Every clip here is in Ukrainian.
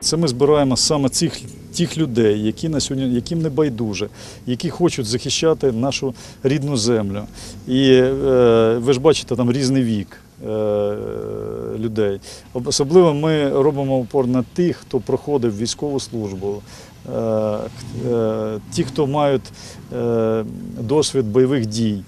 Це ми збираємо саме цих тих людей, які на сьогодні, яким не байдуже, які хочуть захищати нашу рідну землю. І е, ви ж бачите, там різний вік е, людей. Особливо ми робимо упор на тих, хто проходив військову службу, е, е, ті, хто мають е, досвід бойових дій.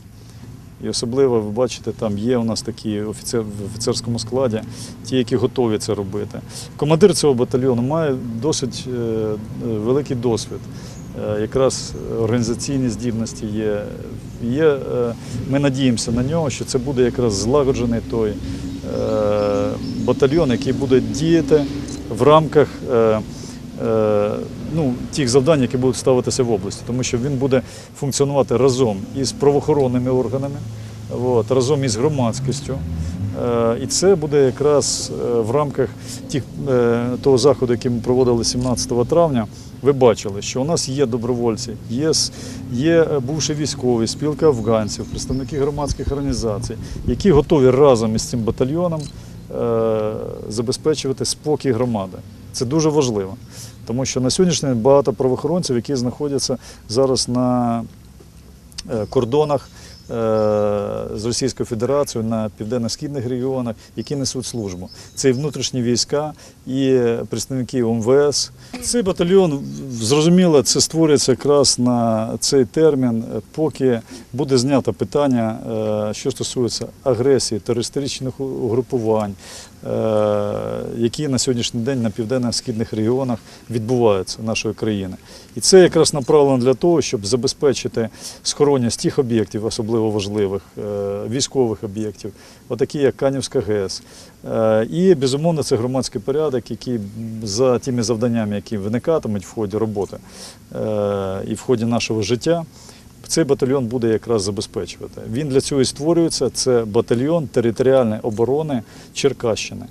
І особливо, ви бачите, там є у нас такі офіцер в офіцерському складі, ті, які готові це робити. Командир цього батальйону має досить е, е, великий досвід. Е, Якраз організаційні здібності є. є ми надіємося на нього, що це буде якраз злагоджений той батальйон, який буде діяти в рамках ну, тих завдань, які будуть ставитися в області, тому що він буде функціонувати разом із правоохоронними органами, от, разом із громадськістю. Е, І це буде якраз е, в рамках тих, е, того заходу, який ми проводили 17 травня. Ви бачили, що у нас є добровольці, є, є е, бувші військові, спілка афганців, представники громадських організацій, які готові разом із цим батальйоном е, забезпечувати спокій громади. Це дуже важливо, тому що на сьогоднішній день багато правоохоронців, які знаходяться зараз на е, кордонах е, з Російською Федерацією на південно-східних регіонах, які несуть службу. Це і внутрішні війська, і представники МВС. Цей батальйон, зрозуміло, це створюється якраз на цей термін, поки буде знято питання, е, що стосується агресії, терористичних угрупувань, які на сьогоднішній день на південно-східних регіонах відбуваються нашої країни. І це якраз направлено для того, щоб забезпечити схоронність тих об'єктів, особливо важливих, е, військових об'єктів, отакі як Канівська ГЕС. Е, І безумовно це громадський порядок, який за тими завданнями, які виникатимуть в ході роботи е, і в ході нашого життя. Цей батальйон буде якраз забезпечувати. Він для цього і створюється. Це батальйон територіальної оборони Черкащини.